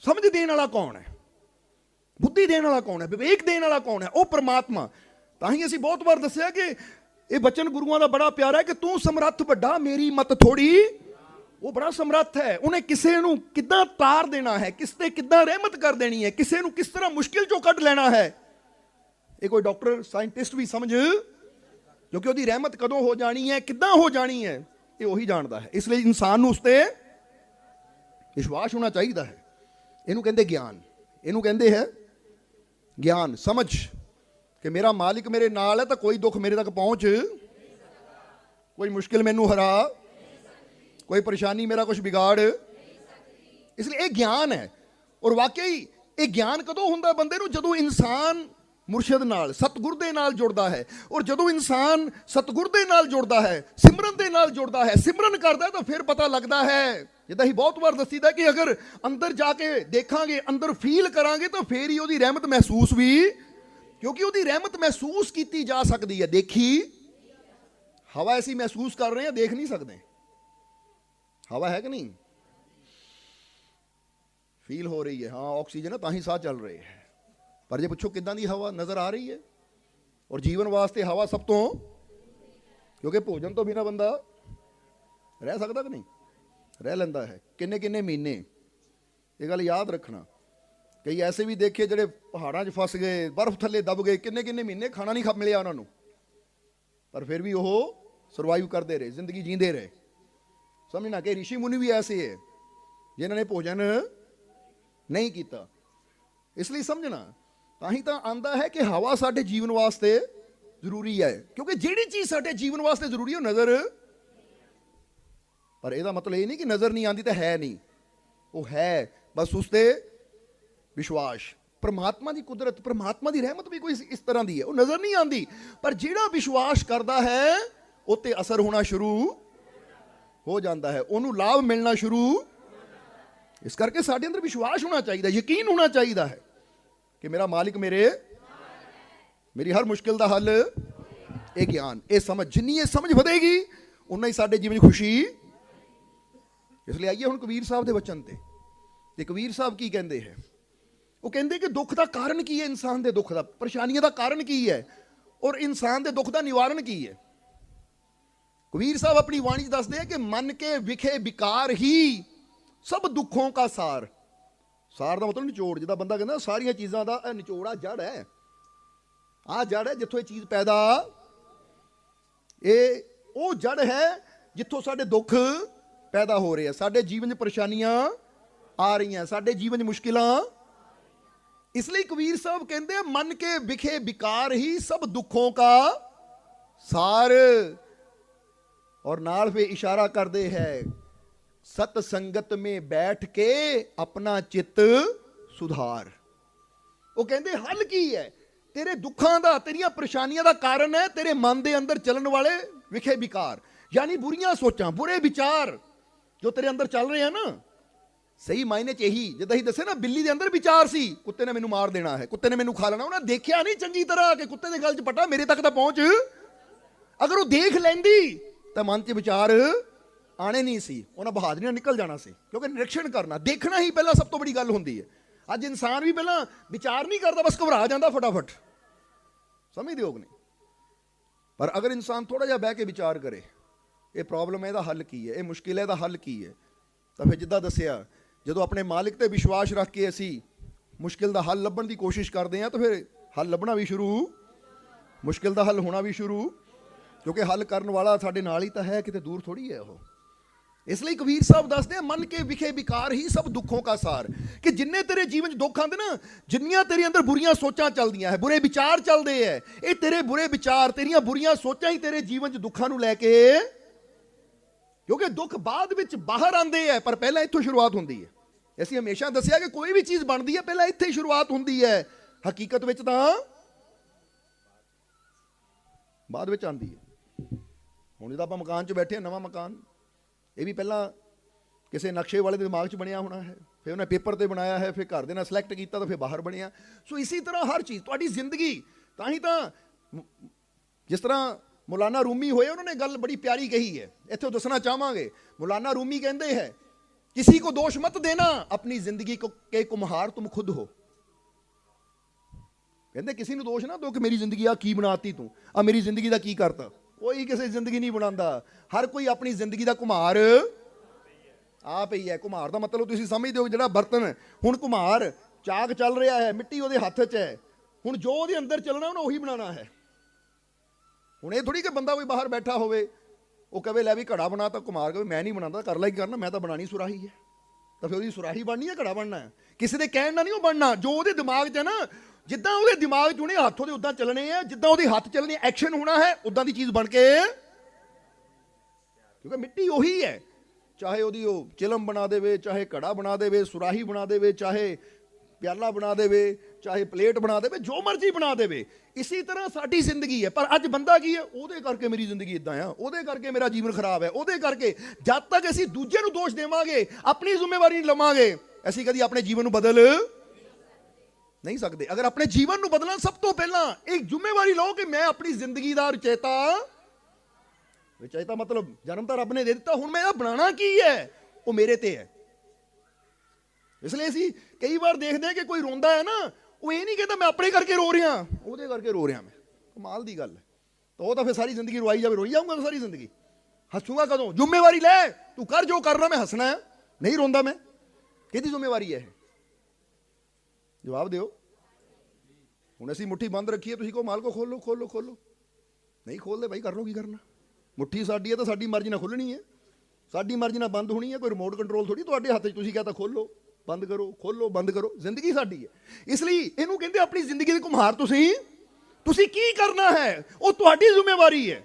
ਸਮਝ ਦੇਣ ਵਾਲਾ ਕੌਣ ਹੈ? ਬੁੱਧੀ ਦੇਣ ਵਾਲਾ ਕੌਣ ਹੈ? ਵਿਵੇਕ ਦੇਣ ਵਾਲਾ ਕੌਣ ਹੈ? ਉਹ ਪ੍ਰਮਾਤਮਾ। ਤਾਂ ਹੀ ਅਸੀਂ ਬਹੁਤ ਵਾਰ ਦੱਸਿਆ ਕਿ ਇਹ ਬਚਨ ਗੁਰੂਆਂ ਦਾ ਬੜਾ ਪਿਆਰਾ ਹੈ ਕਿ ਤੂੰ ਸਮਰੱਥ ਵੱਡਾ, ਮੇਰੀ ਮਤ ਥੋੜੀ ਉਹ ਬੜਾ ਸਮਰੱਥ ਹੈ। ਉਹਨੇ ਕਿਸੇ ਨੂੰ ਕਿੱਦਾਂ ਤਾਰ ਦੇਣਾ ਹੈ? ਕਿਸ ਤੇ ਕਿੱਦਾਂ ਰਹਿਮਤ ਕਰ ਦੇਣੀ ਹੈ? ਕਿਸੇ ਨੂੰ ਕਿਸ ਤਰ੍ਹਾਂ ਮੁਸ਼ਕਿਲ ਚੋਂ ਕੱਢ ਲੈਣਾ ਹੈ? ਇਹ ਕੋਈ ਡਾਕਟਰ, ਸਾਇੰਟਿਸਟ ਵੀ ਸਮਝ? ਕਿਉਂਕਿ ਉਹਦੀ ਰਹਿਮਤ ਕਦੋਂ ਹੋ ਜਾਣੀ ਹੈ? ਕਿੱਦਾਂ ਹੋ ਜਾਣੀ ਹੈ? ਇਹ ਉਹੀ ਜਾਣਦਾ ਹੈ। ਇਸ ਲਈ ਇਨਸਾਨ ਨੂੰ ਉਸ ਤੇ ਵਿਸ਼ਵਾਸ ਹੋਣਾ ਚਾਹੀਦਾ ਹੈ। ਇਹਨੂੰ ਕਹਿੰਦੇ ਗਿਆਨ। ਇਹਨੂੰ ਕਹਿੰਦੇ ਹੈ ਗਿਆਨ। ਸਮਝ ਕਿ ਮੇਰਾ ਮਾਲਿਕ ਮੇਰੇ ਨਾਲ ਹੈ ਤਾਂ ਕੋਈ ਦੁੱਖ ਮੇਰੇ ਤੱਕ ਪਹੁੰਚ। ਕੋਈ ਮੁਸ਼ਕਿਲ ਮੈਨੂੰ ਹਰਾ। ਕੋਈ ਪਰੇਸ਼ਾਨੀ ਮੇਰਾ ਕੁਝ ਬਿਗਾੜ ਇਸ ਲਈ ਇਹ ਗਿਆਨ ਹੈ। ਔਰ ਵਾਕਈ ਇਹ ਗਿਆਨ ਕਦੋਂ ਹੁੰਦਾ ਬੰਦੇ ਨੂੰ? ਜਦੋਂ ਇਨਸਾਨ ਮੁਰਸ਼ਿਦ ਨਾਲ, ਸਤਗੁਰ ਦੇ ਨਾਲ ਜੁੜਦਾ ਹੈ। ਔਰ ਜਦੋਂ ਇਨਸਾਨ ਸਤਗੁਰ ਦੇ ਨਾਲ ਜੁੜਦਾ ਹੈ, ਸਿਮਰਨ ਦੇ ਨਾਲ ਜੁੜਦਾ ਹੈ, ਸਿਮਰਨ ਕਰਦਾ ਤਾਂ ਫਿਰ ਪਤਾ ਲੱਗਦਾ ਹੈ ਜਿੱਦਾਂ ਹੀ ਬਹੁਤ ਵਾਰ ਦੱਸੀਦਾ ਕਿ ਅਗਰ ਅੰਦਰ ਜਾ ਕੇ ਦੇਖਾਂਗੇ, ਅੰਦਰ ਫੀਲ ਕਰਾਂਗੇ, ਤਾਂ ਫੇਰ ਹੀ ਉਹਦੀ ਰਹਿਮਤ ਮਹਿਸੂਸ ਵੀ, ਕਿਉਂਕਿ ਉਹਦੀ ਰਹਿਮਤ ਮਹਿਸੂਸ ਕੀਤੀ ਜਾ ਸਕਦੀ ਹੈ। ਦੇਖੀ, ਹਵਾ ਐਸੀ ਮਹਿਸੂਸ ਕਰ ਰਹੇ ਹਾਂ ਦੇਖ ਨਹੀਂ ਸਕਦੇ। ਹਵਾ ਹੈ ਕਿ ਨਹੀਂ? ਫੀਲ ਹੋ ਰਹੀ ਹੈ। ਹਾਂ, ਆਕਸੀਜਨ ਤਾਂ ਹੀ ਸਾਹ ਚੱਲ ਰਹੇ ਹੈ। ਪਰ ਜੇ ਪੁੱਛੋ ਕਿੱਦਾਂ ਦੀ ਹਵਾ, ਨਜ਼ਰ ਆ ਰਹੀ ਹੈ। ਔਰ ਜੀਵਨ ਵਾਸਤੇ ਹਵਾ ਸਭ ਤੋਂ, ਕਿਉਂਕਿ ਭੋਜਨ ਤੋਂ ਬਿਨਾ ਬੰਦਾ ਰਹਿ ਸਕਦਾ ਕਿ ਨਹੀਂ? ਰਹਿ ਲੈਂਦਾ ਹੈ। ਕਿੰਨੇ ਕਿੰਨੇ ਮਹੀਨੇ? ਇਹ ਗੱਲ ਯਾਦ ਰੱਖਣਾ। ਕਈ ਐਸੇ ਵੀ ਦੇਖੇ ਜਿਹੜੇ ਪਹਾੜਾਂ 'ਚ ਫਸ ਗਏ, ਬਰਫ਼ ਥੱਲੇ ਦਬ ਗਏ, ਕਿੰਨੇ ਕਿੰਨੇ ਮਹੀਨੇ ਖਾਣਾ ਨਹੀਂ ਖਾ ਮਿਲਿਆ ਉਹਨਾਂ ਨੂੰ। ਪਰ ਫਿਰ ਵੀ ਉਹ ਸਰਵਾਈਵ ਕਰਦੇ ਰਹੇ, ਜ਼ਿੰਦਗੀ ਜੀਂਦੇ ਰਹੇ। ਸਮਝਣਾ ਕਿ ઋષਿ ਮੁਨੀ ਵੀ ਐਸੇ ਹੈ, ਜਿਨ੍ਹਾਂ ਨੇ ਭੋਜਨ ਨਹੀਂ ਕੀਤਾ। ਇਸ ਲਈ ਸਮਝਣਾ, ਤਾਂ ਹੀ ਤਾਂ ਆਂਦਾ ਹੈ ਕਿ ਹਵਾ ਸਾਡੇ ਜੀਵਨ ਵਾਸਤੇ ਜ਼ਰੂਰੀ ਹੈ। ਕਿਉਂਕਿ ਜਿਹੜੀ ਚੀਜ਼ ਸਾਡੇ ਜੀਵਨ ਵਾਸਤੇ ਜ਼ਰੂਰੀ ਉਹ ਨਜ਼ਰ ਪਰ ਇਹਦਾ ਮਤਲਬ ਇਹ ਨਹੀਂ ਕਿ ਨਜ਼ਰ ਨਹੀਂ ਆਂਦੀ ਤਾਂ ਹੈ ਨਹੀਂ। ਉਹ ਹੈ, ਬਸ ਉਸ ਤੇ ਵਿਸ਼ਵਾਸ। ਪਰਮਾਤਮਾ ਦੀ ਕੁਦਰਤ, ਪਰਮਾਤਮਾ ਦੀ ਰਹਿਮਤ ਵੀ ਕੋਈ ਇਸ- ਇਸ ਤਰ੍ਹਾਂ ਦੀ ਹੈ। ਉਹ ਨਜ਼ਰ ਨਹੀਂ ਆਂਦੀ ਪਰ ਜਿਹੜਾ ਵਿਸ਼ਵਾਸ ਕਰਦਾ ਹੈ ਉਹ ਤੇ ਅਸਰ ਹੋਣਾ ਸ਼ੁਰੂ ਹੋ ਜਾਂਦਾ ਹੈ। ਉਹਨੂੰ ਲਾਭ ਮਿਲਣਾ ਸ਼ੁਰੂ ਇਸ ਕਰਕੇ ਸਾਡੇ ਅੰਦਰ ਵਿਸ਼ਵਾਸ ਹੋਣਾ ਚਾਹੀਦਾ ਯਕੀਨ ਹੋਣਾ ਚਾਹੀਦਾ ਹੈ ਕਿ ਮੇਰਾ ਮਾਲਿਕ ਮੇਰੇ ਮੇਰੀ ਹਰ ਮੁਸ਼ਕਿਲ ਦਾ ਹੱਲ, ਇਹ ਗਿਆਨ, ਇਹ ਸਮਝ, ਜਿੰਨੀ ਇਹ ਸਮਝ ਵਧੇਗੀ, ਉਨਾ ਹੀ ਸਾਡੇ ਜੀਵਨ 'ਚ ਖੁਸ਼ੀ ਇਸ ਲਈ ਆਈਏ ਹੁਣ ਕਬੀਰ ਸਾਹਿਬ ਦੇ ਵਚਨ ਤੇ। ਤੇ ਕਬੀਰ ਸਾਹਿਬ ਕੀ ਕਹਿੰਦੇ ਹੈ? ਉਹ ਕਹਿੰਦੇ ਕਿ ਦੁੱਖ ਦਾ ਕਾਰਨ ਕੀ ਹੈ? ਇਨਸਾਨ ਦੇ ਦੁੱਖ ਦਾ। ਪਰੇਸ਼ਾਨੀਆਂ ਦਾ ਕਾਰਨ ਕੀ ਹੈ? ਔਰ ਇਨਸਾਨ ਦੇ ਦੁੱਖ ਦਾ ਨਿਵਾਰਨ ਕੀ ਹੈ? ਕਬੀਰ ਸਾਹਿਬ ਆਪਣੀ ਬਾਣੀ 'ਚ ਦੱਸਦੇ ਆ ਕਿ ਮਨ ਕੇ ਵਿਖੇ ਵਿਕਾਰ ਹੀ ਸਭ ਦੁੱਖੋਂ ਕਾ ਸਾਰ। ਸਾਰ ਦਾ ਮਤਲਬ ਨਿਚੋੜ। ਜਿਹਦਾ ਬੰਦਾ ਕਹਿੰਦਾ, ਸਾਰੀਆਂ ਚੀਜ਼ਾਂ ਦਾ ਇਹ ਨਿਚੋੜਾ ਜੜ ਹੈ। ਆਹ ਜੜ ਹੈ ਜਿੱਥੋਂ ਇਹ ਚੀਜ਼ ਪੈਦਾ। ਇਹ ਉਹ ਜੜ ਹੈ ਜਿੱਥੋਂ ਸਾਡੇ ਦੁੱਖ ਪੈਦਾ ਹੋ ਰਹੇ ਆ। ਸਾਡੇ ਜੀਵਨ 'ਚ ਪਰੇਸ਼ਾਨੀਆਂ ਆ ਰਹੀਆਂ। ਸਾਡੇ ਜੀਵਨ 'ਚ ਮੁਸ਼ਕਿਲਾਂ ਇਸ ਲਈ ਕਬੀਰ ਸਾਹਿਬ ਕਹਿੰਦੇ ਮਨ ਕੇ ਵਿਖੇ ਵਿਕਾਰ ਹੀ ਸਭ ਦੁੱਖੋਂ ਕਾ ਸਾਰ। ਔਰ ਨਾਲ ਫੇ ਇਸ਼ਾਰਾ ਕਰਦੇ ਹੈ, ਸਤ ਸੰਗਤ ਮੇ ਬੈਠ ਕੇ ਆਪਣਾ ਚਿੱਤ ਸੁਧਾਰ। ਉਹ ਕਹਿੰਦੇ, ਹੱਲ ਕੀ ਹੈ? ਤੇਰੇ ਦੁੱਖਾਂ ਦਾ, ਤੇਰੀਆਂ ਪਰੇਸ਼ਾਨੀਆਂ ਦਾ ਕਾਰਨ ਹੈ ਤੇਰੇ ਮਨ ਦੇ ਅੰਦਰ ਚੱਲਣ ਵਾਲੇ ਵਿਖੇ ਵਿਕਾਰ। ਯਾਨੀ ਬੁਰੀਆਂ ਸੋਚਾਂ, ਬੁਰੇ ਵਿਚਾਰ ਜੋ ਤੇਰੇ ਅੰਦਰ ਚੱਲ ਰਹੇ ਆ ਨਾ, ਸਹੀ ਮਾਇਨੇ ਚ ਇਹੀ, ਜਿੱਦਾਂ ਹੀ ਦੱਸੇ ਨਾ, ਬਿੱਲੀ ਦੇ ਅੰਦਰ ਵਿਚਾਰ ਸੀ, ਕੁੱਤੇ ਨੇ ਮੈਨੂੰ ਮਾਰ ਦੇਣਾ ਹੈ, ਕੁੱਤੇ ਨੇ ਮੈਨੂੰ ਖਾ ਲੈਣਾ, ਉਹਨੇ ਦੇਖਿਆ ਨਹੀਂ ਚੰਗੀ ਤਰ੍ਹਾਂ ਕਿ ਕੁੱਤੇ ਦੇ ਗਲ 'ਚ ਪਟਾ, ਮੇਰੇ ਤੱਕ ਤਾਂ ਪਹੁੰਚ। ਅਗਰ ਉਹ ਦੇਖ ਲੈਂਦੀ, ਤਾਂ ਮਨ 'ਚ ਵਿਚਾਰ ਆਣੇ ਨਹੀਂ ਸੀ, ਉਹਨਾਂ ਬਹਾਦਰੀ ਨਾਲ ਨਿਕਲ ਜਾਣਾ ਸੀ, ਕਿਉਂਕਿ ਨਿਰੀਖਣ ਕਰਨਾ, ਦੇਖਣਾ ਹੀ ਪਹਿਲਾਂ ਸਭ ਤੋਂ ਬੜੀ ਗੱਲ ਹੁੰਦੀ ਹੈ। ਅੱਜ ਇਨਸਾਨ ਵੀ ਪਹਿਲਾਂ ਵਿਚਾਰ ਨਹੀਂ ਕਰਦਾ, ਬਸ ਘਬਰਾ ਜਾਂਦਾ ਫਟਾਫਟ। ਸਮਝਦੇ ਹੋ ਕਿ ਨਹੀਂ? ਪਰ ਅਗਰ ਇਨਸਾਨ ਥੋੜਾ ਜਿਹਾ ਬਹਿ ਕੇ ਵਿਚਾਰ ਕਰੇ ਇਹ ਪ੍ਰੋਬਲਮ ਹੈ ਇਹਦਾ ਹੱਲ ਕੀ ਹੈ? ਇਹ ਮੁਸ਼ਕਿਲ ਹੈ ਇਹਦਾ ਹੱਲ ਕੀ ਹੈ? ਤਾਂ ਫਿਰ ਜਿੱਦਾਂ ਦੱਸਿਆ, ਜਦੋਂ ਆਪਣੇ ਮਾਲਿਕ ਤੇ ਵਿਸ਼ਵਾਸ ਰੱਖ ਕੇ ਅਸੀਂ ਮੁਸ਼ਕਿਲ ਦਾ ਹੱਲ ਲੱਭਣ ਦੀ ਕੋਸ਼ਿਸ਼ ਕਰਦੇ ਹਾਂ, ਤਾਂ ਫਿਰ ਹੱਲ ਲੱਭਣਾ ਵੀ ਸ਼ੁਰੂ, ਮੁਸ਼ਕਿਲ ਦਾ ਹੱਲ ਹੋਣਾ ਵੀ ਸ਼ੁਰੂ, ਕਿਉਂਕਿ ਹੱਲ ਕਰਨ ਵਾਲਾ ਸਾਡੇ ਨਾਲ ਹੀ ਤਾਂ ਹੈ, ਕਿਤੇ ਦੂਰ ਥੋੜੀ ਹੈ ਉਹ। ਇਸ ਲਈ ਕਬੀਰ ਸਾਹਿਬ ਦੱਸਦੇ ਆ, ਮਨ ਕੇ ਵਿਖੇ ਵਿਕਾਰ ਹੀ ਸਭ ਦੁੱਖੋਂ ਕਾ ਸਾਰ। ਕਿ ਜਿੰਨੇ ਤੇਰੇ ਜੀਵਨ 'ਚ ਦੁੱਖ ਆਉਂਦੇ ਨਾ, ਜਿੰਨੀਆਂ ਤੇਰੇ ਅੰਦਰ ਬੁਰੀਆਂ ਸੋਚਾਂ ਚੱਲਦੀਆਂ ਹੈ, ਬੁਰੇ ਵਿਚਾਰ ਚੱਲਦੇ ਹੈ, ਇਹ ਤੇਰੇ ਬੁਰੇ ਵਿਚਾਰ, ਤੇਰੀਆਂ ਬੁਰੀਆਂ ਸੋਚਾਂ ਹੀ ਤੇਰੇ ਜੀਵਨ 'ਚ ਦੁੱਖਾਂ ਨੂੰ ਲੈ ਕੇ ਕਿਉਂਕਿ ਦੁੱਖ ਬਾਅਦ ਵਿੱਚ ਬਾਹਰ ਆਉਂਦੇ ਹੈ ਪਰ ਪਹਿਲਾਂ ਇੱਥੋਂ ਸ਼ੁਰੂਆਤ ਹੁੰਦੀ ਹੈ। ਅਸੀਂ ਹਮੇਸ਼ਾ ਦੱਸਿਆ ਕਿ ਕੋਈ ਵੀ ਚੀਜ਼ ਬਣਦੀ ਹੈ, ਪਹਿਲਾਂ ਇੱਥੇ ਹੀ ਸ਼ੁਰੂਆਤ ਹੁੰਦੀ ਹੈ। ਹਕੀਕਤ ਵਿੱਚ ਤਾਂ ਬਾਅਦ ਵਿੱਚ ਆਉਂਦੀ ਹੈ। ਹੁਣ ਜਦੋਂ ਆਪਾਂ ਮਕਾਨ 'ਚ ਬੈਠੇ ਹਾਂ, ਨਵਾਂ ਮਕਾਨ, ਇਹ ਵੀ ਪਹਿਲਾਂ ਕਿਸੇ ਨਕਸ਼ੇ ਵਾਲੇ ਦੇ ਦਿਮਾਗ 'ਚ ਬਣਿਆ ਹੋਣਾ ਹੈ। ਫਿਰ ਉਹਨੇ ਪੇਪਰ ਤੇ ਬਣਾਇਆ ਹੈ, ਫਿਰ ਘਰ ਦੇ ਨਾਲ ਸਿਲੈਕਟ ਕੀਤਾ ਤਾਂ ਫਿਰ ਬਾਹਰ ਬਣਿਆ। ਸੋ ਇਸੇ ਤਰ੍ਹਾਂ ਹਰ ਚੀਜ਼, ਤੁਹਾਡੀ ਜ਼ਿੰਦਗੀ, ਤਾਂ ਹੀ ਤਾਂ ਜਿਸ ਤਰ੍ਹਾਂ ਮੌਲਾਨਾ ਰੂਮੀ ਹੋਏ ਉਹਨਾਂ ਨੇ ਗੱਲ ਬੜੀ ਪਿਆਰੀ ਕਹੀ ਹੈ ਇੱਥੇ ਦੱਸਣਾ ਚਾਹਾਂਗੇ ਮੌਲਾਨਾ ਰੂਮੀ ਕਹਿੰਦੇ ਹੈ किसी को दोष मत देना अपनी जिंदगी को के कुम्हार तुम खुद हो ਕਹਿੰਦੇ ਕਿਸੇ ਨੂੰ ਦੋਸ਼ ਨਾ ਦੋ ਕਿ ਮੇਰੀ ਜ਼ਿੰਦਗੀ ਆ ਕੀ ਬਣਾਤੀ ਤੂੰ ਆ ਮੇਰੀ ਜ਼ਿੰਦਗੀ ਦਾ ਕੀ ਕਰਤਾ ਕੋਈ ਕਿਸੇ ਦੀ ਜ਼ਿੰਦਗੀ ਨਹੀਂ ਬਣਾਉਂਦਾ ਹਰ ਕੋਈ ਆਪਣੀ ਜ਼ਿੰਦਗੀ ਦਾ ਕੁਮਾਰ ਆਪ ਹੀ ਹੈ ਕੁਮਾਰ ਦਾ ਮਤਲਬ ਤੁਸੀਂ ਸਮਝਦੇ ਹੋ ਜਿਹੜਾ ਬਰਤਨ ਹੁਣ ਕੁਮਾਰ ਚਾਕ ਚੱਲ ਰਿਹਾ ਹੈ ਮਿੱਟੀ ਉਹਦੇ ਹੱਥ 'ਚ ਹੈ ਹੁਣ ਜੋ ਉਹਦੇ ਅੰਦਰ ਚੱਲਣਾ ਉਹਨੇ ਉਹੀ ਬਣਾਉਣਾ ਹੈ ਹੁਣ ਇਹ ਥੋੜੀ ਕਿ ਬੰਦਾ ਕੋਈ ਬਾਹਰ ਬੈਠਾ ਹੋਵੇ, ਉਹ ਕਵੇ ਲੈ ਵੀ ਘੜਾ ਬਣਾ ਤਾਂ ਕੁਮਾਰ ਕਵੇ ਮੈਂ ਨਹੀਂ ਬਣਾਉਂਦਾ ਕਰ ਲੈ ਕੀ ਕਰਨਾ, ਮੈਂ ਤਾਂ ਬਣਾਣੀ ਸੁਰਾਹੀ ਹੈ। ਤਾਂ ਫਿਰ ਉਹਦੀ ਸੁਰਾਹੀ ਬਣਨੀ ਹੈ, ਘੜਾ ਬਣਨਾ ਹੈ। ਕਿਸੇ ਦੇ ਕਹਿਣ ਨਾਲ ਨਹੀਂ ਉਹ ਬਣਨਾ, ਜੋ ਉਹਦੇ ਦਿਮਾਗ 'ਚ ਹੈ ਨਾ, ਜਿੱਦਾਂ ਉਹਦੇ ਦਿਮਾਗ 'ਚ ਉਹਨੇ ਹੱਥ ਉਹਦੇ ਉਦਾਂ ਚੱਲਣੇ ਆ, ਜਿੱਦਾਂ ਉਹਦੇ ਹੱਥ ਚੱਲਣੇ, ਐਕਸ਼ਨ ਹੋਣਾ ਹੈ, ਉਦਾਂ ਦੀ ਚੀਜ਼ ਬਣ ਕੇ। ਕਿਉਂਕਿ ਮਿੱਟੀ ਉਹੀ ਹੈ। ਚਾਹੇ ਉਹਦੀ ਉਹ ਚਿਲਮ ਬਣਾ ਦੇਵੇ, ਚਾਹੇ ਘੜਾ ਬਣਾ ਦੇਵੇ, ਸੁਰਾਹੀ ਬਣਾ ਦੇਵੇ, ਚਾਹੇ ਪਿਆਲਾ ਬਣਾ ਦੇਵੇ, ਚਾਹੇ ਪਲੇਟ ਬਣਾ ਦੇਵੇ, ਜੋ ਮਰਜ਼ੀ ਬਣਾ ਦੇਵੇ, ਇਸੇ ਤਰ੍ਹਾਂ ਸਾਡੀ ਜ਼ਿੰਦਗੀ ਹੈ। ਪਰ ਅੱਜ ਬੰਦਾ ਕੀ ਹੈ? ਉਹਦੇ ਕਰਕੇ ਮੇਰੀ ਜ਼ਿੰਦਗੀ ਇਦਾਂ ਆ, ਉਹਦੇ ਕਰਕੇ ਮੇਰਾ ਜੀਵਨ ਖਰਾਬ ਹੈ, ਉਹਦੇ ਕਰਕੇ ਜਦ ਤੱਕ ਅਸੀਂ ਦੂਜੇ ਨੂੰ ਦੋਸ਼ ਦੇਵਾਂਗੇ, ਆਪਣੀ ਜ਼ਿੰਮੇਵਾਰੀ ਨਹੀਂ ਲਵਾਂਗੇ, ਅਸੀਂ ਕਦੀ ਆਪਣੇ ਜੀਵਨ ਨੂੰ ਬਦਲ ਨਹੀਂ ਸਕਦੇ। ਅਗਰ ਆਪਣੇ ਜੀਵਨ ਨੂੰ ਬਦਲਣਾ ਸਭ ਤੋਂ ਪਹਿਲਾਂ ਇੱਕ ਜ਼ਿੰਮੇਵਾਰੀ ਲਓ ਕਿ ਮੈਂ ਆਪਣੀ ਜ਼ਿੰਦਗੀ ਦਾ ਰਚੇਤਾ। ਰਚੇਤਾ ਮਤਲਬ ਜਨਮ ਤਾਂ ਰੱਬ ਨੇ ਦੇ ਦਿੱਤਾ, ਹੁਣ ਮੈਂ ਇਹਦਾ ਬਣਾਉਣਾ ਕੀ ਹੈ? ਉਹ ਮੇਰੇ ਤੇ ਹੈ। ਇਸ ਲਈ ਅਸੀਂ ਕਈ ਵਾਰ ਦੇਖਦੇ ਹਾਂ ਕਿ ਕੋਈ ਰੋਂਦਾ ਹੈ ਨਾ, ਉਹ ਇਹ ਨਹੀਂ ਕਹਿੰਦਾ ਮੈਂ ਆਪਣੇ ਕਰਕੇ ਰੋ ਰਿਹਾ, ਉਹਦੇ ਕਰਕੇ ਰੋ ਰਿਹਾ ਮੈਂ। ਕਮਾਲ ਦੀ ਗੱਲ ਹੈ। ਤਾਂ ਉਹ ਤਾਂ ਫਿਰ ਸਾਰੀ ਜ਼ਿੰਦਗੀ ਰਵਾਈ ਜਾਵੇ, ਰੋਈ ਜਾਊਂਗਾ ਸਾਰੀ ਜ਼ਿੰਦਗੀ। ਹੱਸੂਗਾ ਕਦੋਂ? ਜ਼ਿੰਮੇਵਾਰੀ ਲੈ, ਤੂੰ ਕਰ ਜੋ ਕਰਨਾ, ਮੈਂ ਹੱਸਣਾ ਹੈ। ਨਹੀਂ ਰੋਂਦਾ ਮੈਂ। ਕਿਹਦੀ ਜ਼ਿੰਮੇਵਾਰੀ ਹੈ ਇਹ? ਜਵਾਬ ਦਿਓ। ਹੁਣ ਅਸੀਂ ਮੁੱਠੀ ਬੰਦ ਰੱਖੀ ਹੈ, ਤੁਸੀਂ ਕਹੋ ਮਾਲਕੋ, ਖੋਲੋ ਖੋਲੋ ਖੋਲੋ। ਨਹੀਂ ਖੋਲਦੇ ਭਾਈ ਕਰ ਲਓ ਕੀ ਕਰਨਾ। ਮੁੱਠੀ ਸਾਡੀ ਹੈ ਤਾਂ ਸਾਡੀ ਮਰਜ਼ੀ ਨਾਲ ਖੁੱਲਣੀ ਹੈ। ਸਾਡੀ ਮਰਜ਼ੀ ਨਾਲ ਬੰਦ ਹੋਣੀ ਹੈ, ਕੋਈ ਰਿਮੋਟ ਕੰਟਰੋਲ ਥੋੜੀ ਤੁਹਾਡੇ ਹੱਥ 'ਚ ਤੁਸੀਂ ਕਹਤਾ ਖੋਲੋ। ਬੰਦ ਕਰੋ, ਖੋਲੋ, ਬੰਦ ਕਰੋ, ਜ਼ਿੰਦਗੀ ਸਾਡੀ ਹੈ। ਇਸ ਲਈ ਇਹਨੂੰ ਕਹਿੰਦੇ ਆਪਣੀ ਜ਼ਿੰਦਗੀ ਦੇ ਕੁਮਹਾਰ ਤੁਸੀਂ। ਤੁਸੀਂ ਕੀ ਕਰਨਾ ਹੈ? ਉਹ ਤੁਹਾਡੀ ਜ਼ਿੰਮੇਵਾਰੀ ਹੈ।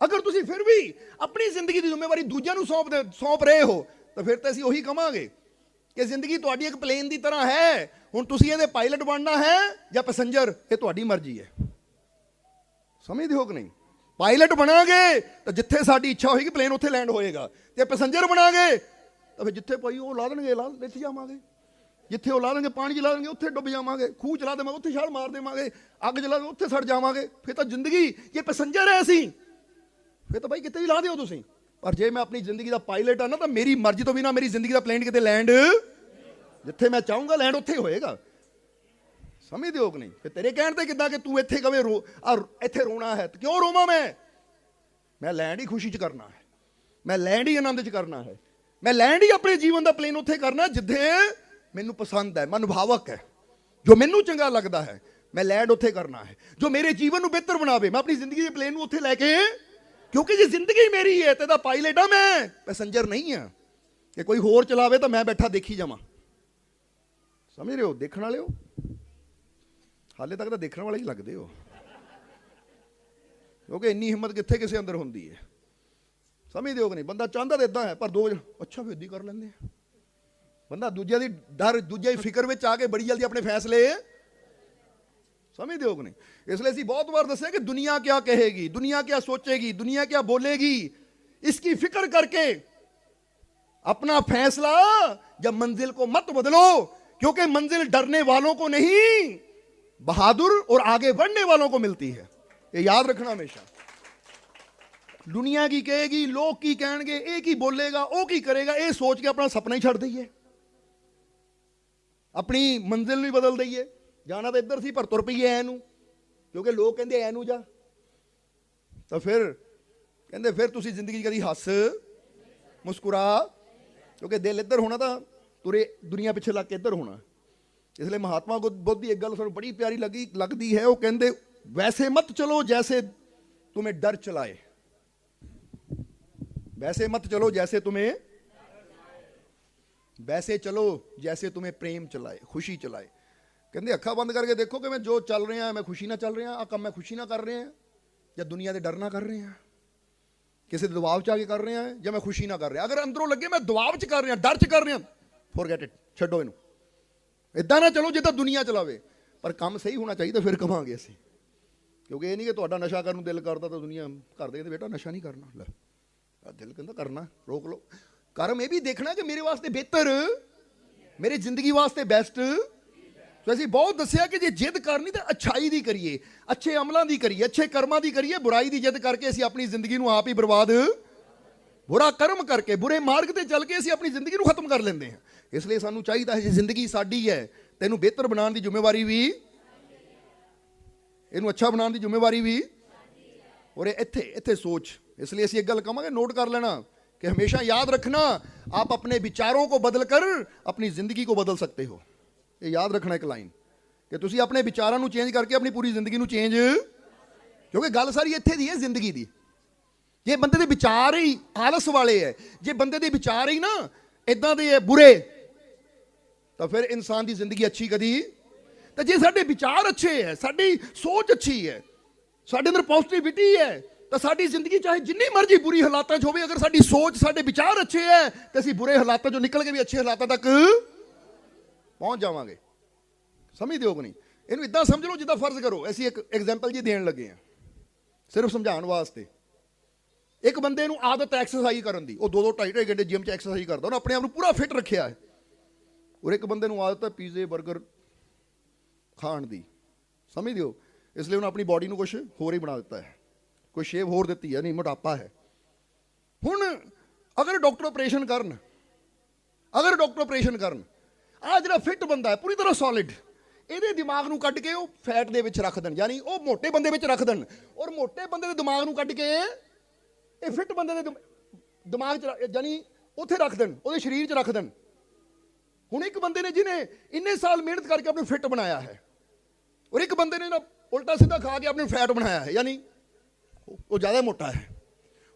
ਅਗਰ ਤੁਸੀਂ ਫਿਰ ਵੀ ਆਪਣੀ ਜ਼ਿੰਦਗੀ ਦੀ ਜ਼ਿੰਮੇਵਾਰੀ ਦੂਜਿਆਂ ਨੂੰ ਸੌਂਪ ਸੌਂਪ ਰਹੇ ਹੋ, ਤਾਂ ਫਿਰ ਤਾਂ ਅਸੀਂ ਉਹੀ ਕਵਾਂਗੇ ਕਿ ਜ਼ਿੰਦਗੀ ਤੁਹਾਡੀ ਇੱਕ ਪਲੇਨ ਦੀ ਤਰ੍ਹਾਂ ਹੈ। ਹੁਣ ਤੁਸੀਂ ਇਹਦੇ ਪਾਇਲਟ ਬਣਨਾ ਹੈ ਜਾਂ ਪੈਸੇਂਜਰ, ਇਹ ਤੁਹਾਡੀ ਮਰਜ਼ੀ ਹੈ। ਸਮਝਦੇ ਹੋ ਕਿ ਨਹੀਂ? ਪਾਇਲਟ ਬਣਾਂਗੇ ਤਾਂ ਜਿੱਥੇ ਸਾਡੀ ਇੱਛਾ ਹੋਏਗੀ, ਪਲੇਨ ਉੱਥੇ ਲੈਂਡ ਹੋਏਗਾ। ਤੇ ਪੈਸੇਂਜਰ ਬਣਾਂਗੇ ਤਾਂ ਫਿਰ ਜਿੱਥੇ ਪਈ ਉਹ ਲਾ ਦੇਣਗੇ, ਲਾ ਇੱਥੇ ਜਾਵਾਂਗੇ। ਜਿੱਥੇ ਉਹ ਲਾ ਦੇਣਗੇ, ਪਾਣੀ 'ਚ ਲਾ ਦੇਣਗੇ, ਉੱਥੇ ਡੁੱਬ ਜਾਵਾਂਗੇ। ਖੂਹ ਚਲਾ ਦੇਵਾਂਗੇ, ਉੱਥੇ ਛਾਲ ਮਾਰ ਦੇਵਾਂਗੇ। ਅੱਗ ਜਲਾ ਦੇ ਉੱਥੇ ਸੜ ਜਾਵਾਂਗੇ। ਫਿਰ ਤਾਂ ਜ਼ਿੰਦਗੀ, ਜੇ ਪੈਸੇਂਜਰ ਹੈ ਅਸੀਂ ਫਿਰ ਤਾਂ ਭਾਈ ਕਿਤੇ ਵੀ ਲਾ ਦਿਓ ਤੁਸੀਂ। ਪਰ ਜੇ ਮੈਂ ਆਪਣੀ ਜ਼ਿੰਦਗੀ ਦਾ ਪਾਇਲਟ ਆ ਨਾ, ਤਾਂ ਮੇਰੀ ਮਰਜ਼ੀ ਤੋਂ ਬਿਨਾ ਮੇਰੀ ਜ਼ਿੰਦਗੀ ਦਾ ਪਲੇਨ ਕਿਤੇ ਲੈਂਡ। ਜਿੱਥੇ ਮੈਂ ਚਾਹੂੰਗਾ, ਲੈਂਡ ਉੱਥੇ ਹੀ ਹੋਏਗਾ। ਸਮਝਦੇ ਹੋ ਕਿ ਨਹੀਂ? ਫਿਰ ਤੇਰੇ ਕਹਿਣ ਤੇ ਕਿੱਦਾਂ ਕਿ ਤੂੰ ਇੱਥੇ ਕਵੇ ਰੋ ਆ ਇੱਥੇ ਰੋਣਾ ਹੈ? ਕਿਉਂ ਰੋਵਾਂ ਮੈਂ? ਮੈਂ ਲੈਂਡ ਹੀ ਖੁਸ਼ੀ 'ਚ ਕਰਨਾ ਹੈ। ਮੈਂ ਲੈਂਡ ਹੀ ਆਨੰਦ 'ਚ ਕਰਨਾ ਹੈ। ਮੈਂ ਲੈਂਡ ਹੀ ਆਪਣੇ ਜੀਵਨ ਦਾ ਪਲੇਨ ਉੱਥੇ ਕਰਨਾ ਜਿੱਥੇ ਮੈਨੂੰ ਪਸੰਦ ਹੈ, ਮਨੁਭਾਵਕ ਹੈ। ਜੋ ਮੈਨੂੰ ਚੰਗਾ ਲੱਗਦਾ ਹੈ, ਮੈਂ ਲੈਂਡ ਉੱਥੇ ਕਰਨਾ ਹੈ। ਜੋ ਮੇਰੇ ਜੀਵਨ ਨੂੰ ਬਿਹਤਰ ਬਣਾਵੇ, ਮੈਂ ਆਪਣੀ ਜ਼ਿੰਦਗੀ ਦੇ ਪਲੇਨ ਨੂੰ ਉੱਥੇ ਲੈ ਕੇ, ਕਿਉਂਕਿ ਜੇ ਜ਼ਿੰਦਗੀ ਮੇਰੀ ਹੈ ਤੇ ਦਾ ਪਾਇਲਟ ਆ ਮੈਂ ਪੈਸੇਂਜਰ ਨਹੀਂ ਆ ਕਿ ਕੋਈ ਹੋਰ ਚਲਾਵੇ ਤਾਂ ਮੈਂ ਬੈਠਾ ਦੇਖੀ ਜਾਵਾਂ। ਸਮਝ ਰਹੇ ਹੋ? ਦੇਖਣ ਵਾਲੇ ਹੋ? ਹਾਲੇ ਤੱਕ ਤਾਂ ਦੇਖਣ ਵਾਲੇ ਹੀ ਲੱਗਦੇ ਹੋ। ਕਿਉਂਕਿ ਇੰਨੀ ਹਿੰਮਤ ਕਿੱਥੇ ਕਿਸੇ ਅੰਦਰ ਹੁੰਦੀ ਹੈ? ਸਮਝਦੇ ਹੋ ਕਿ ਨਹੀਂ ਬੰਦਾ ਚਾਹੁੰਦਾ ਤਾਂ ਇਦਾਂ ਹੈ ਪਰ ਦੋ ਅੱਛਾ ਫਿਰ ਏਦਾਂ ਹੀ ਕਰ ਲੈਂਦੇ ਆ ਬੰਦਾ ਦੂਜਿਆਂ ਦੀ ਡਰ ਦੂਜਿਆਂ ਦੀ ਫਿਕਰ ਵਿੱਚ ਆ ਕੇ ਬੜੀ ਜਲਦੀ ਆਪਣੇ ਫੈਸਲੇ ਸਮਝਦੇ ਹੋ ਕਿ ਨਹੀਂ ਇਸ ਲਈ ਅਸੀਂ ਬਹੁਤ ਵਾਰ ਦੱਸਿਆ ਕਿ ਦੁਨੀਆ ਕੀ ਕਹੇਗੀ ਦੁਨੀਆ ਕੀ ਸੋਚੇਗੀ ਦੁਨੀਆ ਕੀ ਬੋਲੇਗੀ इसकी फिक्र करके अपना फैसला जब मंजिल को मत बदलो क्योंकि मंजिल डरने वालों को नहीं बहादुर और आगे बढ़ने वालों को मिलती है ये याद रखना हमेशा ਦੁਨੀਆ ਕੀ ਕਹੇਗੀ, ਲੋਕ ਕੀ ਕਹਿਣਗੇ, ਇਹ ਕੀ ਬੋਲੇਗਾ, ਉਹ ਕੀ ਕਰੇਗਾ, ਇਹ ਸੋਚ ਕੇ ਆਪਣਾ ਸੁਪਨਾ ਹੀ ਛੱਡ ਦਈਏ। ਆਪਣੀ ਮੰਜ਼ਿਲ ਨੂੰ ਬਦਲ ਦਈਏ। ਜਾਣਾ ਤਾਂ ਇੱਧਰ ਸੀ, ਪਰ ਤੁਰ ਪਈਏ ਐ ਨੂੰ। ਕਿਉਂਕਿ ਲੋਕ ਕਹਿੰਦੇ ਐ ਨੂੰ ਜਾ। ਤਾਂ ਫਿਰ ਕਹਿੰਦੇ, ਫਿਰ ਤੁਸੀਂ ਜ਼ਿੰਦਗੀ ਕਦੀ ਹੱਸ, ਮੁਸਕਰਾ। ਕਿਉਂਕਿ ਦਿਲ ਇੱਧਰ ਹੋਣਾ ਤਾਂ ਤੁਰੇ ਦੁਨੀਆ ਪਿੱਛੇ ਲੱਗ ਕੇ ਇੱਧਰ ਹੋਣਾ। ਇਸ ਲਈ ਮਹਾਤਮਾ ਬੁੱਧ ਦੀ ਇੱਕ ਗੱਲ ਸਾਨੂੰ ਬੜੀ ਪਿਆਰੀ ਲੱਗੀ ਲੱਗਦੀ ਹੈ। ਉਹ ਕਹਿੰਦੇ, ਵੈਸੇ ਮਤ ਚਲੋ, ਜੈਸੇ ਤੁਮੇ ਡਰ ਚਲਾਏ। वैसे मत चलो जैसे तुम्हें वैसे चलो जैसे तुम्हें प्रेम चलाए खुशी चलाए ਕਹਿੰਦੇ ਅੱਖਾਂ ਬੰਦ ਕਰਕੇ ਦੇਖੋ ਕਿ ਮੈਂ ਜੋ ਚੱਲ ਰਿਹਾ ਮੈਂ ਖੁਸ਼ੀ ਨਾਲ ਚੱਲ ਰਿਹਾ ਆ ਕੰਮ ਮੈਂ ਖੁਸ਼ੀ ਨਾਲ ਕਰ ਰਿਹਾ ਜਾਂ ਦੁਨੀਆ ਦੇ ਡਰ ਨਾਲ ਕਰ ਰਿਹਾ ਕਿਸੇ ਦੇ ਦਬਾਅ ਚ ਆ ਕੇ ਕਰ ਰਿਹਾ ਜਾਂ ਮੈਂ ਖੁਸ਼ੀ ਨਾਲ ਕਰ ਰਿਹਾ ਅਗਰ ਅੰਦਰੋਂ ਲੱਗੇ ਮੈਂ ਦਬਾਅ ਚ ਕਰ ਰਿਹਾ ਡਰ ਚ ਕਰ ਰਿਹਾ ਫੋਰਗੇਟ ਇਟ ਛੱਡੋ ਇਹਨੂੰ ਇਦਾਂ ਨਾ ਚਲੋ ਜਿੱਦਾਂ ਦੁਨੀਆ ਚਲਾਵੇ ਪਰ ਕੰਮ ਸਹੀ ਹੋਣਾ ਚਾਹੀਦਾ ਫਿਰ ਕਵਾਂਗੇ ਅਸੀਂ ਕਿਉਂਕਿ ਇਹ ਨਹੀਂ ਕਿ ਤੁਹਾਡਾ ਨਸ਼ਾ ਕਰਨ ਨੂੰ ਦਿਲ ਕਰਦਾ ਤਾਂ ਦੁਨੀਆ ਘਰ ਦੇ ਕਹਿੰਦੇ ਬੇਟਾ ਨਸ਼ਾ ਨਹੀਂ ਕਰਨਾ ਲੈ ਆ ਦਿਲ ਕਹਿੰਦਾ ਕਰਨਾ, ਰੋਕ ਲਓ। ਕਰਮ ਇਹ ਵੀ ਦੇਖਣਾ ਕਿ ਮੇਰੇ ਵਾਸਤੇ ਬਿਹਤਰ, ਮੇਰੇ ਜ਼ਿੰਦਗੀ ਵਾਸਤੇ ਬੈਸਟ ਸੋ ਅਸੀਂ ਬਹੁਤ ਦੱਸਿਆ ਕਿ ਜੇ ਜਿੱਦ ਕਰਨੀ ਤਾਂ ਅੱਛਾਈ ਦੀ ਕਰੀਏ, ਅੱਛੇ ਅਮਲਾਂ ਦੀ ਕਰੀਏ, ਅੱਛੇ ਕਰਮਾਂ ਦੀ ਕਰੀਏ, ਬੁਰਾਈ ਦੀ ਜਿੱਦ ਕਰਕੇ ਅਸੀਂ ਆਪਣੀ ਜ਼ਿੰਦਗੀ ਨੂੰ ਆਪ ਹੀ ਬਰਬਾਦ। ਬੁਰਾ ਕਰਮ ਕਰਕੇ, ਬੁਰੇ ਮਾਰਗ ਤੇ ਚੱਲ ਕੇ ਅਸੀਂ ਆਪਣੀ ਜ਼ਿੰਦਗੀ ਨੂੰ ਖਤਮ ਕਰ ਲੈਂਦੇ ਹਾਂ। ਇਸ ਲਈ ਸਾਨੂੰ ਚਾਹੀਦਾ ਹੈ ਜੇ ਜ਼ਿੰਦਗੀ ਸਾਡੀ ਹੈ, ਤੈਨੂੰ ਬਿਹਤਰ ਬਣਾਉਣ ਦੀ ਜ਼ਿੰਮੇਵਾਰੀ ਵੀ, ਇਹਨੂੰ ਅੱਛਾ ਬਣਾਉਣ ਦੀ ਜ਼ਿੰਮੇਵਾਰੀ ਵੀ। ਔਰ ਇਹ ਇੱਥੇ ਇੱਥੇ ਸੋਚ ਇਸ ਲਈ ਅਸੀਂ ਇੱਕ ਗੱਲ ਕਹਾਂਗੇ ਨੋਟ ਕਰ ਲੈਣਾ कि हमेशा याद रखना आप अपने विचारों को बदल कर अपनी ਜ਼ਿੰਦਗੀ को बदल सकते हो ਇਹ ਯਾਦ ਰੱਖਣਾ ਇੱਕ ਲਾਈਨ ਕਿ ਤੁਸੀਂ ਆਪਣੇ ਵਿਚਾਰਾਂ ਨੂੰ ਚੇਂਜ ਕਰਕੇ ਆਪਣੀ ਪੂਰੀ ਜ਼ਿੰਦਗੀ ਨੂੰ ਚੇਂਜ ਕਿਉਂਕਿ ਗੱਲ ਸਾਰੀ ਇੱਥੇ ਦੀ ਹੈ ਜ਼ਿੰਦਗੀ ਦੀ ਜੇ ਬੰਦੇ ਦੇ ਵਿਚਾਰ ਹੀ ਆਲਸ ਵਾਲੇ ਹੈ ਜੇ ਬੰਦੇ ਦੇ ਵਿਚਾਰ ਹੀ ਨਾ ਇਦਾਂ ਦੇ ਹੈ ਬੁਰੇ ਤਾਂ ਫਿਰ ਇਨਸਾਨ ਦੀ ਜ਼ਿੰਦਗੀ ਅੱਛੀ ਕਦੀ ਤਾਂ ਜੇ ਸਾਡੇ ਵਿਚਾਰ ਅੱਛੇ ਹੈ ਸਾਡੀ ਸੋਚ ਅੱਛੀ ਹੈ ਸਾਡੇ ਅੰਦਰ ਪੋਜ਼ਿਟਿਵਿਟੀ ਹੈ, ਤਾਂ ਸਾਡੀ ਜ਼ਿੰਦਗੀ ਚਾਹੇ ਜਿੰਨੀ ਮਰਜ਼ੀ ਬੁਰੀ ਹਾਲਾਤਾਂ 'ਚ ਹੋਵੇ, ਅਗਰ ਸਾਡੀ ਸੋਚ, ਸਾਡੇ ਵਿਚਾਰ ਅੱਛੇ ਹੈ, ਤੇ ਅਸੀਂ ਬੁਰੇ ਹਾਲਾਤਾਂ 'ਚੋਂ ਨਿਕਲ ਕੇ ਵੀ ਅੱਛੇ ਹਾਲਾਤਾਂ ਤੱਕ ਪਹੁੰਚ ਜਾਵਾਂਗੇ। ਸਮਝਦੇ ਹੋ ਕਿ ਨਹੀਂ? ਇਹਨੂੰ ਇਦਾਂ ਸਮਝ ਲਓ ਜਿੱਦਾਂ ਫਰਜ਼ ਕਰੋ। ਅਸੀਂ ਇੱਕ ਐਗਜ਼ਾਮਪਲ ਜੀ ਦੇਣ ਲੱਗੇ ਹਾਂ, ਸਿਰਫ ਸਮਝਾਉਣ ਵਾਸਤੇ। ਇੱਕ ਬੰਦੇ ਨੂੰ ਆਦਤ ਹੈ ਐਕਸਰਸਾਈਜ਼ ਕਰਨ ਦੀ। ਉਹ ਦੋ ਦੋ ਢਾਈ ਢਾਈ ਘੰਟੇ ਜਿਮ 'ਚ ਐਕਸਰਸਾਈਜ਼ ਕਰਦਾ। ਉਹਨੇ ਆਪਣੇ ਆਪ ਨੂੰ ਪੂਰਾ ਫਿੱਟ ਰੱਖਿਆ ਹੈ। ਔਰ ਇੱਕ ਬੰਦੇ ਨੂੰ ਆਦਤ ਹੈ ਪੀਜ਼ੇ 버ਗਰ ਖਾਣ ਦੀ। ਸਮਝਦੇ ਹੋ ਇਸ ਲਈ ਉਹਨੇ ਆਪਣੀ ਬਾਡੀ ਨੂੰ ਕੁਝ ਹੋਰ ਹੀ ਬਣਾ ਦਿੱਤਾ ਹੈ। ਕੋਈ ਸ਼ੇਪ ਹੋਰ ਦਿੱਤੀ ਹੈ, ਨਹੀਂ, ਮੋਟਾਪਾ ਹੈ। ਹੁਣ ਅਗਰ ਡਾਕਟਰ ਆਪਰੇਸ਼ਨ ਕਰਨ, ਅਗਰ ਡਾਕਟਰ ਆਪਰੇਸ਼ਨ ਕਰਨ ਆ ਜਿਹੜਾ ਫਿੱਟ ਬੰਦਾ ਹੈ, ਪੂਰੀ ਤਰ੍ਹਾਂ ਸੋਲਿਡ ਇਹਦੇ ਦਿਮਾਗ ਨੂੰ ਕੱਢ ਕੇ ਉਹ ਫੈਟ ਦੇ ਵਿੱਚ ਰੱਖ ਦੇਣ, ਯਾਨੀ ਉਹ ਮੋਟੇ ਬੰਦੇ ਵਿੱਚ ਰੱਖ ਦੇਣ, ਔਰ ਮੋਟੇ ਬੰਦੇ ਦੇ ਦਿਮਾਗ ਨੂੰ ਕੱਢ ਕੇ ਇਹ ਫਿੱਟ ਬੰਦੇ ਦੇ ਦਿਮਾਗ 'ਚ ਯਾਨੀ ਉੱਥੇ ਰੱਖ ਦੇਣ, ਉਹਦੇ ਸਰੀਰ 'ਚ ਰੱਖ ਦੇਣ। ਹੁਣ ਇੱਕ ਬੰਦੇ ਨੇ ਜਿਹਨੇ ਇੰਨੇ ਸਾਲ ਮਿਹਨਤ ਕਰਕੇ ਆਪਣੇ ਫਿੱਟ ਬਣਾਇਆ ਹੈ, ਔਰ ਇੱਕ ਬੰਦੇ ਨੇ ਨਾ ਉਲਟਾ ਸਿੱਧਾ ਖਾ ਕੇ ਆਪਣੇ ਫੈਟ ਬਣਾਇਆ ਹੈ, ਯਾਨੀ ਉਹ ਜ਼ਿਆਦਾ ਮੋਟਾ ਹੈ।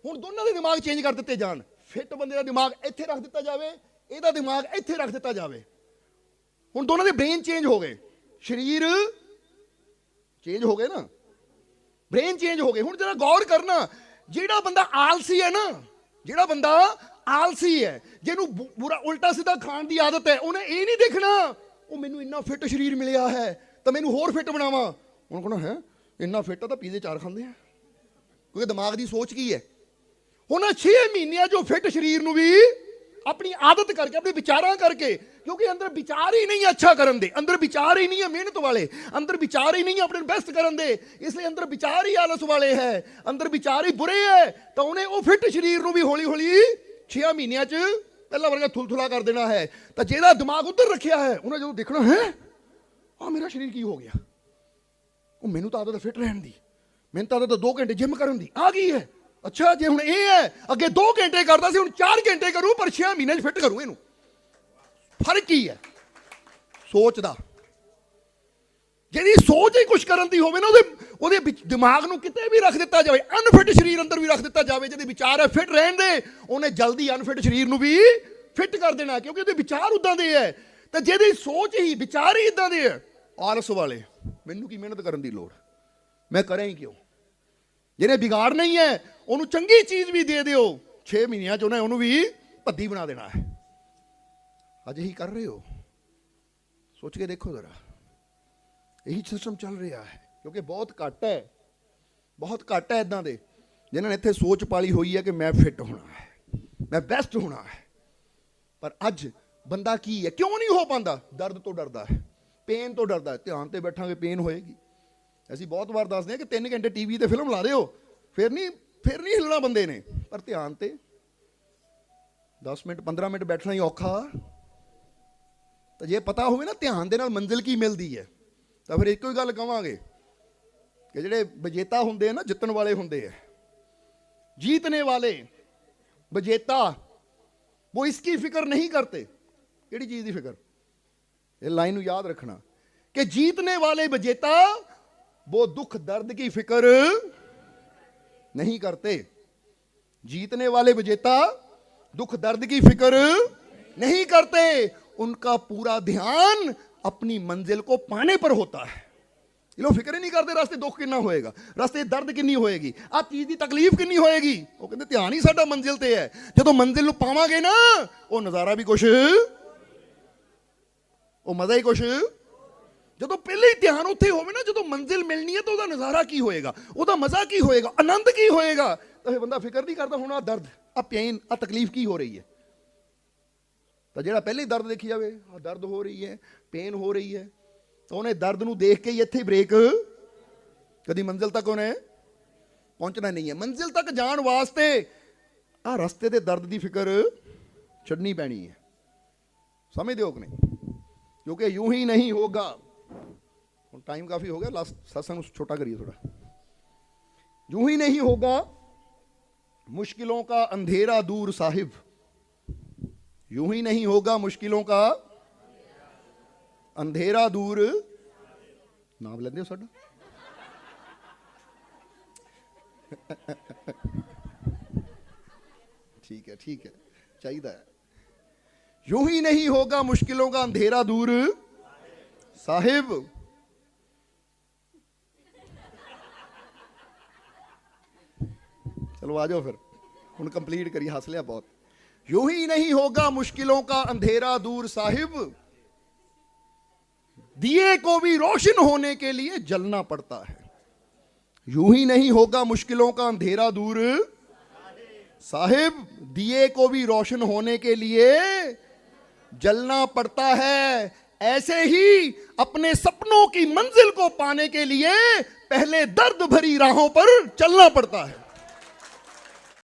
ਹੁਣ ਦੋਨਾਂ ਦੇ ਦਿਮਾਗ ਚੇਂਜ ਕਰ ਦਿੱਤੇ ਜਾਣ। ਫਿੱਟ ਬੰਦੇ ਦਾ ਦਿਮਾਗ ਇੱਥੇ ਰੱਖ ਦਿੱਤਾ ਜਾਵੇ, ਇਹਦਾ ਦਿਮਾਗ ਇੱਥੇ ਰੱਖ ਦਿੱਤਾ ਜਾਵੇ। ਹੁਣ ਦੋਨਾਂ ਦੇ ਬ੍ਰੇਨ ਚੇਂਜ ਹੋ ਗਏ। ਸਰੀਰ ਚੇਂਜ ਹੋ ਗਏ ਨਾ। ਬ੍ਰੇਨ ਚੇਂਜ ਹੋ ਗਏ। ਹੁਣ ਜਰਾ ਗੌਰ ਕਰਨਾ, ਜਿਹੜਾ ਬੰਦਾ ਆਲਸੀ ਹੈ ਨਾ, ਜਿਹੜਾ ਬੰਦਾ ਆਲਸੀ ਹੈ, ਜਿਹਨੂੰ ਬੁਰਾ, ਉਲਟਾ ਸਿੱਧਾ ਖਾਣ ਦੀ ਆਦਤ ਹੈ, ਉਹਨੇ ਇਹ ਨਹੀਂ ਦੇਖਣਾ, ਉਹ ਮੈਨੂੰ ਇੰਨਾ ਫਿੱਟ ਸਰੀਰ ਮਿਲਿਆ ਹੈ, ਤਾਂ ਮੈਨੂੰ ਹੋਰ ਫਿੱਟ ਬਣਾਵਾਂ। ਹੁਣ ਕਹਣਾ ਹੈ? ਇੰਨਾ ਫਿੱਟ ਆ ਤਾਂ ਪੀਜ਼ੇ ਚਾਰ ਖਾਂਦੇ ਆ। ਕਿਉਂਕਿ ਦਿਮਾਗ ਦੀ ਸੋਚ ਕੀ ਹੈ? ਉਹਨਾਂ 6 ਮਹੀਨਿਆਂ ਜੋ ਫਿੱਟ ਸਰੀਰ ਨੂੰ ਵੀ ਆਪਣੀ ਆਦਤ ਕਰਕੇ, ਆਪਣੇ ਵਿਚਾਰਾਂ ਕਰਕੇ, ਕਿਉਂਕਿ ਅੰਦਰ ਵਿਚਾਰ ਹੀ ਨਹੀਂ ਹੈ ਅੱਛਾ ਕਰਨ ਦੇ। ਅੰਦਰ ਵਿਚਾਰ ਹੀ ਨਹੀਂ ਹੈ ਮਿਹਨਤ ਵਾਲੇ। ਅੰਦਰ ਵਿਚਾਰ ਹੀ ਨਹੀਂ ਹੈ ਆਪਣੇ ਬੈਸਟ ਕਰਨ ਦੇ। ਇਸ ਲਈ ਅੰਦਰ ਵਿਚਾਰ ਹੀ ਆਲਸ ਵਾਲੇ ਹੈ। ਅੰਦਰ ਵਿਚਾਰ ਹੀ ਬੁਰੇ ਹੈ। ਤਾਂ ਉਹਨੇ ਉਹ ਫਿੱਟ ਸਰੀਰ ਨੂੰ ਵੀ ਹੌਲੀ ਹੌਲੀ 6 ਮਹੀਨਿਆਂ 'ਚ ਪਹਿਲਾਂ ਵਰਗਾ ਥੁਲਥੁਲਾ ਕਰ ਦੇਣਾ ਹੈ। ਤਾਂ ਜਿਹੜਾ ਦਿਮਾਗ ਉੱਧਰ ਰੱਖਿਆ ਹੈ, ਉਹਨੇ ਜਦੋਂ ਦੇਖਣਾ ਹੈ ਆ ਮੇਰਾ ਸਰੀਰ ਕੀ ਹੋ ਗਿਆ? ਉਹ ਮੈਨੂੰ ਤਾਂ ਆਦਤ ਫਿੱਟ ਰਹਿਣ ਦੀ। ਮੈਨੂੰ ਤਾਂ ਆਦਤ 2 ਘੰਟੇ ਜਿਮ ਕਰਨ ਦੀ। ਆ ਗਈ ਹੈ। ਅੱਛਾ, ਜੇ ਹੁਣ ਇਹ ਹੈ, ਅੱਗੇ 2 ਘੰਟੇ ਕਰਦਾ ਸੀ, ਹੁਣ 4 ਘੰਟੇ ਕਰੂ, ਪਰ 6 ਮਹੀਨੇ 'ਚ ਫਿੱਟ ਕਰੂ ਇਹਨੂੰ। ਫ਼ਰਕ ਕੀ ਹੈ? ਸੋਚ ਦਾ ਜਿਹੜੀ ਸੋਚ ਹੀ ਕੁਝ ਕਰਨ ਦੀ ਹੋਵੇ ਨਾ, ਉਹਦੇ ਉਹਦੇ ਦਿਮਾਗ ਨੂੰ ਕਿਤੇ ਵੀ ਰੱਖ ਦਿੱਤਾ ਜਾਵੇ ਅਨਫਿਟ ਸਰੀਰ ਅੰਦਰ ਵੀ ਰੱਖ ਦਿੱਤਾ ਜਾਵੇ, ਜਿਹਦੇ ਵਿਚਾਰ ਹੈ ਫਿੱਟ ਰਹਿਣ ਦੇ, ਉਹਨੇ ਜਲਦੀ ਅਨਫਿਟ ਸਰੀਰ ਨੂੰ ਵੀ ਫਿੱਟ ਕਰ ਦੇਣਾ, ਕਿਉਂਕਿ ਉਹਦੇ ਵਿਚਾਰ ਉਦਾਂ ਦੇ ਹੈ। ਤੇ ਜਿਹਦੀ ਸੋਚ ਹੀ, ਵਿਚਾਰ ਹੀ ਇਦਾਂ ਦੇ ਹੈ, ਆਲਸ ਵਾਲੇ। ਮੈਨੂੰ ਕੀ ਮਿਹਨਤ ਕਰਨ ਦੀ ਲੋੜ? ਮੈਂ ਕਰਾਂ ਹੀ ਕਿਉਂ? ਜਿਹਨੇ ਵਿਗਾੜ ਨਹੀਂ ਹੈ, ਉਹਨੂੰ ਚੰਗੀ ਚੀਜ਼ ਵੀ ਦੇ ਦਿਓ। 6 ਮਹੀਨਿਆਂ ਚ ਉਹਨੇ ਉਹਨੂੰ ਵੀ ਭੱਦੀ ਬਣਾ ਦੇਣਾ ਹੈ। ਅੱਜ ਹੀ ਕਰ ਰਹੇ ਹੋ? ਸੋਚ ਕੇ ਦੇਖੋ ਜ਼ਰਾ। ਇਹੀ ਸਿਸਟਮ ਚੱਲ ਰਿਹਾ ਹੈ, ਕਿਉਂਕਿ ਬਹੁਤ ਘੱਟ ਹੈ। ਬਹੁਤ ਘੱਟ ਹੈ ਇਦਾਂ ਦੇ, ਜਿਨ੍ਹਾਂ ਨੇ ਇੱਥੇ ਸੋਚ ਪਾਲੀ ਹੋਈ ਹੈ ਕਿ ਮੈਂ ਫਿੱਟ ਹੋਣਾ ਹੈ, ਮੈਂ ਬੈਸਟ ਹੋਣਾ ਹੈ। ਪਰ ਅੱਜ ਬੰਦਾ ਕੀ ਹੈ? ਕਿਉਂ ਨਹੀਂ ਹੋ ਪਾਉਂਦਾ? ਦਰਦ ਤੋਂ ਡਰਦਾ ਹੈ। ਪੇਨ ਤੋਂ ਡਰਦਾ ਹੈ ਧਿਆਨ ਤੇ ਬੈਠਾਂਗੇ ਪੇਨ ਹੋਏਗੀ ਅਸੀਂ ਬਹੁਤ ਵਾਰ ਦੱਸਦੇ ਹਾਂ ਕਿ 3 ਘੰਟੇ ਟੀਵੀ ਤੇ ਫਿਲਮ ਲਾ ਦਿਓ ਫਿਰ ਨਹੀਂ ਫਿਰ ਨਹੀਂ ਹਿੱਲਣਾ ਬੰਦੇ ਨੇ ਪਰ ਧਿਆਨ ਤੇ 10 ਮਿੰਟ 15 ਮਿੰਟ ਬੈਠਣਾ ਹੀ ਔਖਾ ਤਾਂ ਜੇ ਪਤਾ ਹੋਵੇ ਨਾ ਧਿਆਨ ਦੇ ਨਾਲ ਮੰਜ਼ਿਲ ਕੀ ਮਿਲਦੀ ਹੈ ਤਾਂ ਫਿਰ ਇੱਕੋ ਹੀ ਗੱਲ ਕਵਾਂਗੇ ਕਿ ਜਿਹੜੇ ਵਿਜੇਤਾ ਹੁੰਦੇ ਆ ਨਾ ਜਿੱਤਣ ਵਾਲੇ ਹੁੰਦੇ ਆ जीतने वाले विजेता वो इसकी फिक्र नहीं करते ਕਿਹੜੀ ਚੀਜ਼ ਦੀ ਫਿਕਰ ਇਹ ਲਾਈਨ ਨੂੰ ਯਾਦ ਰੱਖਣਾ ਕਿ जीतने वाले विजेता वो दुख दर्द की फिक्र नहीं करते जीतने वाले विजेता दुख दर्द की फिक्र नहीं करते उनका पूरा ध्यान अपनी मंजिल को पाने पर होता है ਇਹ ਲੋਕ ਫਿਕਰ ਹੀ ਨਹੀਂ ਕਰਦੇ ਰਸਤੇ ਦੁੱਖ ਕਿੰਨਾ ਹੋਏਗਾ ਰਸਤੇ ਦਰਦ ਕਿੰਨੀ ਹੋਏਗੀ ਆ ਚੀਜ਼ ਦੀ ਤਕਲੀਫ ਕਿੰਨੀ ਹੋਏਗੀ ਉਹ ਕਹਿੰਦੇ ਧਿਆਨ ਹੀ ਸਾਡਾ ਮੰਜ਼ਿਲ ਤੇ ਹੈ ਜਦੋਂ ਮੰਜ਼ਿਲ ਨੂੰ ਪਾਵਾਂਗੇ ਨਾ ਉਹ ਨਜ਼ਾਰਾ ਵੀ ਕੁਛ ਉਹ ਮਜ਼ਾ ਹੀ ਕੁਛ। ਜਦੋਂ ਪਹਿਲੇ ਹੀ ਧਿਆਨ ਉੱਥੇ ਹੋਵੇ ਨਾ, ਜਦੋਂ ਮੰਜ਼ਿਲ ਮਿਲਣੀ ਹੈ ਤਾਂ ਉਹਦਾ ਨਜ਼ਾਰਾ ਕੀ ਹੋਏਗਾ? ਉਹਦਾ ਮਜ਼ਾ ਕੀ ਹੋਏਗਾ? ਆਨੰਦ ਕੀ ਹੋਏਗਾ? ਤਾਂ ਫਿਰ ਬੰਦਾ ਫਿਕਰ ਨਹੀਂ ਕਰਦਾ, ਹੁਣ ਆ ਦਰਦ ਆ ਪੇਨ ਆ ਤਕਲੀਫ ਕੀ ਹੋ ਰਹੀ ਹੈ? ਤਾਂ ਜਿਹੜਾ ਪਹਿਲੇ ਹੀ ਦਰਦ ਦੇਖੀ ਜਾਵੇ ਆ ਦਰਦ ਹੋ ਰਹੀ ਹੈ ਪੇਨ ਹੋ ਰਹੀ ਹੈ, ਤਾਂ ਉਹਨੇ ਦਰਦ ਨੂੰ ਦੇਖ ਕੇ ਹੀ ਇੱਥੇ ਬ੍ਰੇਕ ਕਦੀ ਮੰਜ਼ਿਲ ਤੱਕ ਉਹਨੇ ਪਹੁੰਚਣਾ ਨਹੀਂ ਹੈ। ਮੰਜ਼ਿਲ ਤੱਕ ਜਾਣ ਵਾਸਤੇ ਆ ਰਸਤੇ ਦੇ ਦਰਦ ਦੀ ਫਿਕਰ ਛੱਡਣੀ ਪੈਣੀ ਹੈ। ਸਮਝਦੇ ਹੋ ਕਿ ਨਹੀਂ? ਕਿਉਂਕਿ ਯੂੰ ਹੀ ਨਹੀਂ ਹੋਗਾ ਹੁਣ ਟਾਈਮ ਕਾਫੀ ਹੋ ਗਿਆ ਲਾਸਟ ਸਤਸੰਗ ਨੂੰ ਛੋਟਾ ਕਰੀਏ थोड़ा यूं ही नहीं होगा मुश्किलों का अंधेरा दूर साहिब यूं ही नहीं होगा मुश्किलों का अंधेरा दूर ਨਾਮ ਲੈਂਦੇ ਹੋ ਸਾਡਾ ठीक है ठीक है चाहिए है यू ही नहीं होगा मुश्किलों का अंधेरा दूर। साहिब। चलो आ जाओ फिर। हम कंप्लीट करिए हंस लिया बहुत। यू ही नहीं होगा मुश्किलों का अंधेरा दूर, साहिब। दिए को भी रोशन होने के लिए जलना पड़ता है। यू ही नहीं होगा मुश्किलों का अंधेरा दूर। साहिब, दिए को भी रोशन होने के लिए जलना पड़ता है ऐसे ही अपने सपनों की मंजिल को पाने के लिए पहले दर्द भरी राहों पर चलना पड़ता है